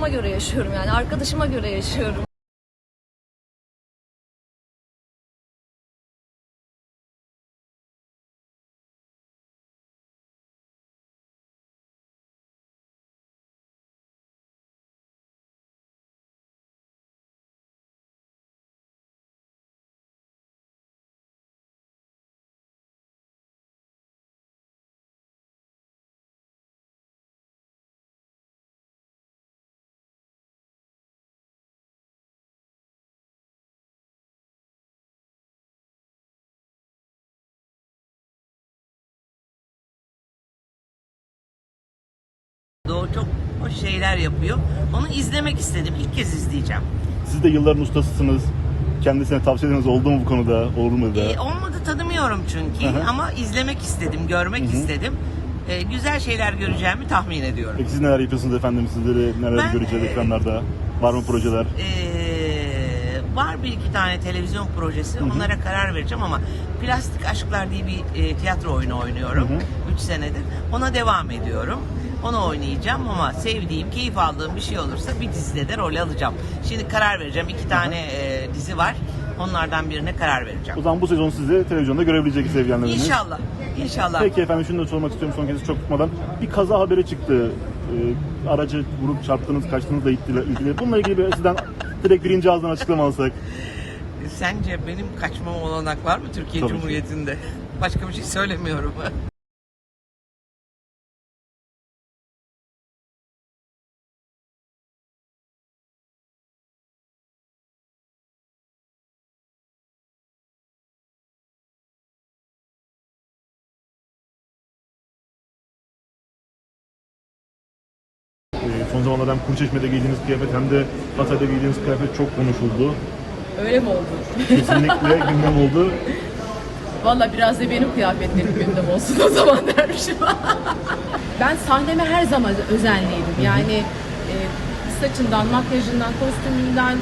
hayatıma göre yaşıyorum yani arkadaşıma göre yaşıyorum. O çok hoş şeyler yapıyor. Onu izlemek istedim. İlk kez izleyeceğim. Siz de yılların ustasısınız. Kendisine tavsiyeleriniz oldu mu bu konuda? Olur mu da? Ee, olmadı tanımıyorum çünkü hı. ama izlemek istedim, görmek istedim. Ee, güzel şeyler göreceğimi tahmin ediyorum. Peki siz neler yapıyorsunuz efendim? Sizleri neler Ben, göreceğiz e, ekranlarda? Var mı projeler? Ee, var bir iki tane televizyon projesi. Onlara karar vereceğim ama Plastik Aşklar diye bir e, tiyatro oyunu oynuyorum. Hı hı. 3 senedir. Ona devam ediyorum. Onu oynayacağım ama sevdiğim, keyif aldığım bir şey olursa bir dizide de rol alacağım. Şimdi karar vereceğim. İki tane e, dizi var. Onlardan birine karar vereceğim. O zaman bu sezon sizi televizyonda görebilecek sevgilenleriniz. İnşallah. İnşallah. Peki efendim şunu da sormak istiyorum son kez çok tutmadan. Bir kaza haberi çıktı. Ee, aracı vurup çarptınız, kaçtınızla ilgili. ilgili. Bununla ilgili bir sizden direkt birinci ağızdan açıklama alsak. Sence benim kaçmama olanak var mı Türkiye Tabii ki. Cumhuriyeti'nde? Başka bir şey söylemiyorum. son zamanlarda hem Kurçeşme'de giydiğiniz kıyafet hem de Hatay'da giydiğiniz kıyafet çok konuşuldu. Öyle mi oldu? Kesinlikle gündem oldu. Valla biraz da benim kıyafetlerim gündem olsun o zaman dermişim. ben sahneme her zaman özenliydim. Yani e, saçından, makyajından, kostümünden,